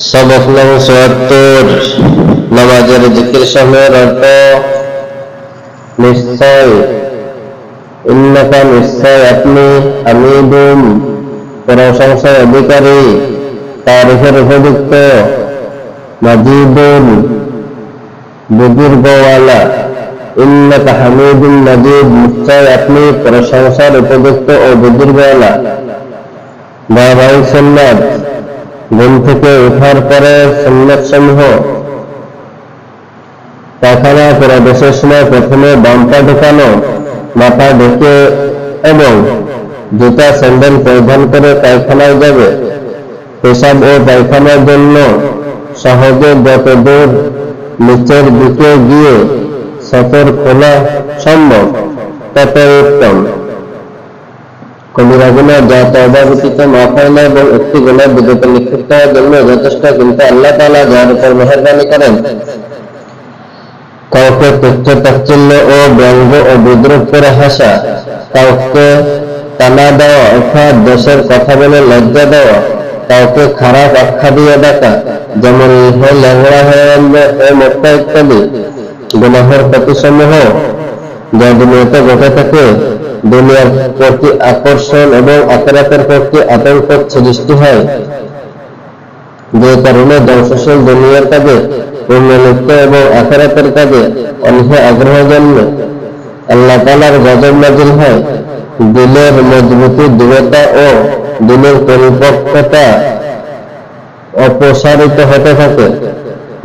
সবক নং চুয়াত্তর নামাজের জিকির সময়ের অর্থ নিশ্চয়। ইন্নাকা নিশ্চয় আপনি হামিদুম প্রশংসার অধিকারী, তারিখের উপযুক্ত, মাজিদুন। বুজুর্গওয়ালা, ইন্নাকা হামিদুন মাজিদ। নিশ্চয় আপনি প্রশংসার উপযুক্ত ও বুজুর্গওয়ালা। ধারাবাহিক সুন্নাত। ঘুম থেকে ওঠার পরে সুন্নাত সমূহ পায়খানা প্রবেশের সময় প্রথমে বামটা ঢোকানো, মাথা ঢেকে এবং জুতা স্যান্ডেল পরিধান করে পায়খানায় যাবে। পেশাব ও পায়খানার জন্য সহজে যত দূর নিচের দিকে গিয়ে সতর খোলা সম্ভব তত উত্তম। কবিরা গুণা যা তবা ব্যতীত মাফ হয় না এবং একটি গুণার বিগত নিক্ষিপ্ত হওয়ার জন্য যথেষ্ট, কিন্তু আল্লাহ তাআলা যার উপর মেহরবানি করেন, কাউকে তুচ্ছ, তাচ্ছিল্য ও ব্যঙ্গ ও বিদ্রুপ করে হাসা, কাউকে টানা দেওয়া অর্থাৎ দেশের কথা বলে লজ্জা দেওয়া, কাউকে খারাপ আখ্যা দিয়ে ডাকা, যেমন ইহে ল্যাংড়া হয়ে মোট্টা ইত্যাদি গুনাহের প্রতিসমূহ যা দুনিয়াতে ঘটে থাকে। দুনিয়ার প্রতি আকর্ষণ এবং আখেরাতের প্রতি আতঙ্ক সৃষ্টি হয়। যে কারণে ধ্বংসশীল দুনিয়ার কাজে পুণ্যলিপ্ত এবং আখেরাতের কাজে অনেক আগ্রহ জন্মে। আল্লাহ তালার গজব নাজিল হয়। দিলের মজবুতি, দৃঢ়তা ও দিলের পরিপক্কতা অপসারিত হতে থাকে।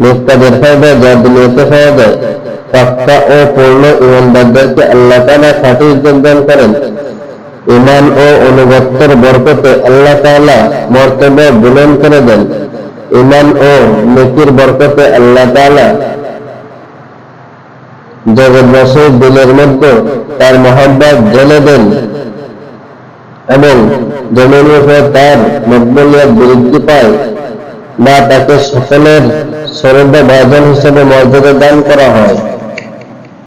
নিকাজের ফায়দা যা দুনিয়াতে পাওয়া যায় পাক্কা ও পূর্ণ ইমানদারদেরকে আল্লাহ তালা খাঁটি যোগদান করেন। ইমান ও অনুগত্যের বরকতে আল্লাহ তাআলা মর্তবা বুলন্দ করে দেন। ইমান ও নেকির বরকতে আল্লাহ তাআলা জগৎবাসীর দিলের মধ্যে তার মহাব্বাত জ্বলে দেন এবং জমিনের তার মকবুলিয়ত বৃদ্ধি পায়। বা তাকে সকলের শ্রদ্ধা ভাজন হিসেবে মর্যাদা দান করা হয়।